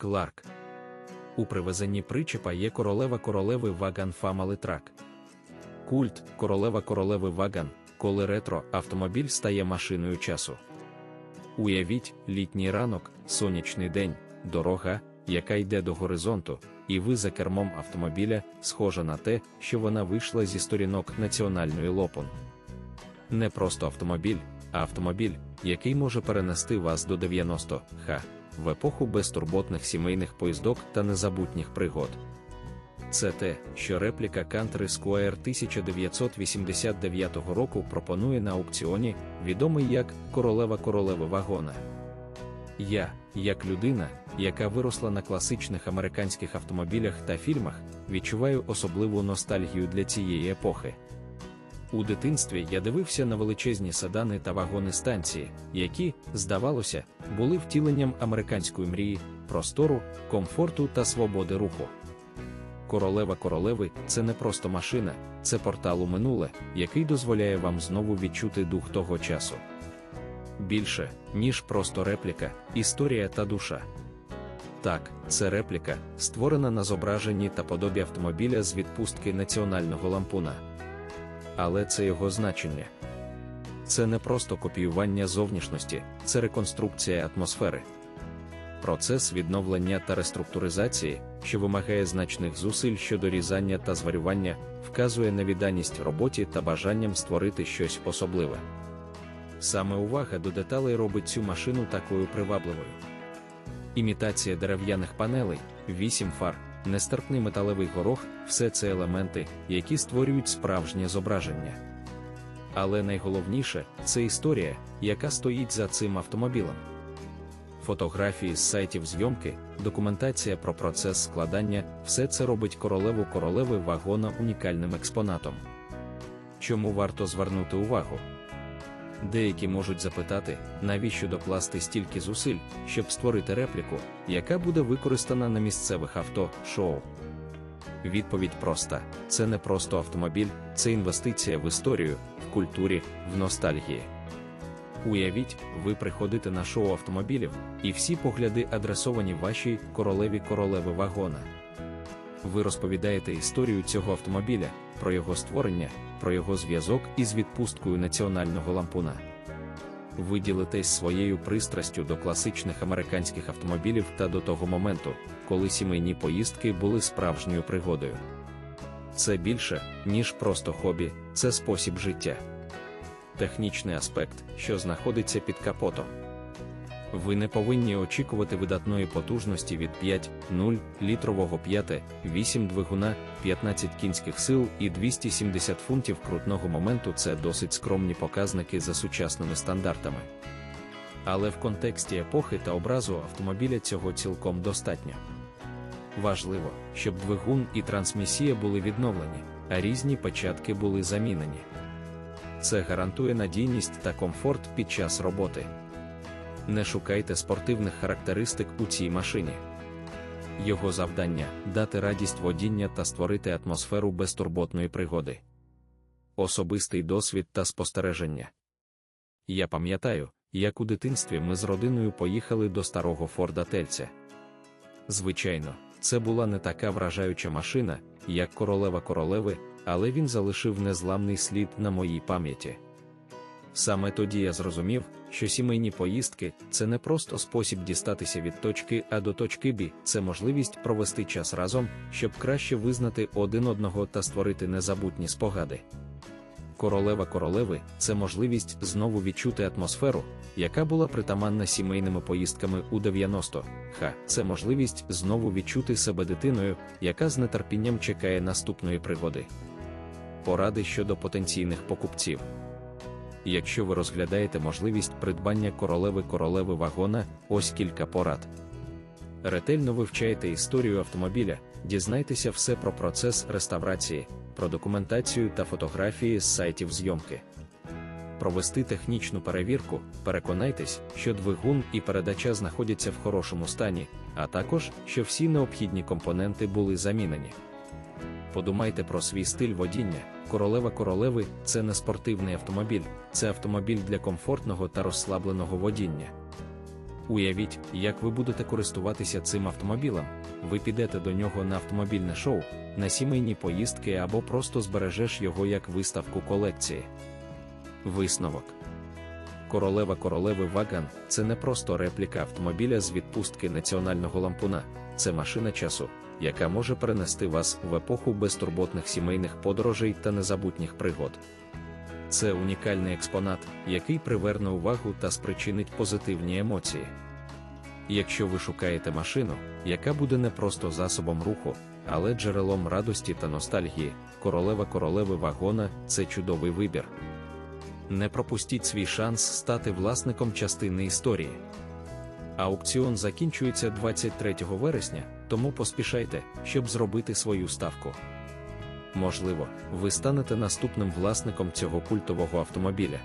Кларк. У привезенні причепа є королева королеви Ваган Family Truck. Культ королева королеви Ваган, коли ретро автомобіль стає машиною часу. Уявіть, літній ранок, сонячний день, дорога, яка йде до горизонту, і ви за кермом автомобіля, схожа на те, що вона вийшла зі сторінок національної лопун. Не просто автомобіль, а автомобіль, який може перенести вас до 90 х в епоху безтурботних сімейних поїздок та незабутніх пригод. Це те, що репліка Country Squire 1989 року пропонує на аукціоні, відомий як королева королеви вагона. Я, як людина, яка виросла на класичних американських автомобілях та фільмах, відчуваю особливу ностальгію для цієї епохи. У дитинстві я дивився на величезні седани та вагони станції, які, здавалося, були втіленням американської мрії, простору, комфорту та свободи руху. Королева королеви це не просто машина, це портал у минуле, який дозволяє вам знову відчути дух того часу. Більше, ніж просто репліка, історія та душа. Так, це репліка, створена на зображенні та подобі автомобіля з відпустки національного лампуна. Але це його значення. Це не просто копіювання зовнішності, це реконструкція атмосфери. Процес відновлення та реструктуризації, що вимагає значних зусиль щодо різання та зварювання, вказує на відданість роботі та бажанням створити щось особливе. Саме увага до деталей робить цю машину такою привабливою. Імітація дерев'яних панелей, вісім фар, нестерпний металевий горох все це елементи, які створюють справжнє зображення. Але найголовніше це історія, яка стоїть за цим автомобілем. Фотографії з сайтів зйомки, документація про процес складання все це робить королеву королеви вагона унікальним експонатом. Чому варто звернути увагу? Деякі можуть запитати, навіщо докласти стільки зусиль, щоб створити репліку, яка буде використана на місцевих авто-шоу. Відповідь проста: це не просто автомобіль, це інвестиція в історію, в культурі, в ностальгії. Уявіть, ви приходите на шоу автомобілів, і всі погляди адресовані вашій королеві королеви вагона. Ви розповідаєте історію цього автомобіля, про його створення, про його зв'язок із відпусткою національного лампуна. Ви ділитесь своєю пристрастю до класичних американських автомобілів та до того моменту, коли сімейні поїздки були справжньою пригодою. Це більше, ніж просто хобі, це спосіб життя. Технічний аспект, що знаходиться під капотом. Ви не повинні очікувати видатної потужності від 5-0 літрового 5-8 двигуна, 15 кінських сил і 270 фунтів крутного моменту це досить скромні показники за сучасними стандартами. Але в контексті епохи та образу автомобіля цього цілком достатньо. Важливо, щоб двигун і трансмісія були відновлені, а різні початки були замінені. Це гарантує надійність та комфорт під час роботи. Не шукайте спортивних характеристик у цій машині. Його завдання дати радість водіння та створити атмосферу безтурботної пригоди. Особистий досвід та спостереження. Я пам'ятаю, як у дитинстві ми з родиною поїхали до старого Форда Тельця. Звичайно, це була не така вражаюча машина, як королева королеви, але він залишив незламний слід на моїй пам'яті. Саме тоді я зрозумів, що сімейні поїздки це не просто спосіб дістатися від точки А до точки Б, це можливість провести час разом, щоб краще визнати один одного та створити незабутні спогади. Королева королеви це можливість знову відчути атмосферу, яка була притаманна сімейними поїздками у 90 ха це можливість знову відчути себе дитиною, яка з нетерпінням чекає наступної пригоди. Поради щодо потенційних покупців. Якщо ви розглядаєте можливість придбання королеви королеви вагона, ось кілька порад. Ретельно вивчайте історію автомобіля, дізнайтеся все про процес реставрації, про документацію та фотографії з сайтів зйомки. Провести технічну перевірку, переконайтесь, що двигун і передача знаходяться в хорошому стані, а також, що всі необхідні компоненти були замінені. Подумайте про свій стиль водіння. Королева королеви це не спортивний автомобіль, це автомобіль для комфортного та розслабленого водіння. Уявіть, як ви будете користуватися цим автомобілем. Ви підете до нього на автомобільне шоу, на сімейні поїздки або просто збережеш його як виставку колекції. Висновок. Королева королеви Ваган це не просто репліка автомобіля з відпустки національного лампуна, це машина часу, яка може перенести вас в епоху безтурботних сімейних подорожей та незабутніх пригод. Це унікальний експонат, який приверне увагу та спричинить позитивні емоції. Якщо ви шукаєте машину, яка буде не просто засобом руху, але джерелом радості та ностальгії, королева королеви вагона це чудовий вибір. Не пропустіть свій шанс стати власником частини історії. Аукціон закінчується 23 вересня, тому поспішайте, щоб зробити свою ставку. Можливо, ви станете наступним власником цього культового автомобіля.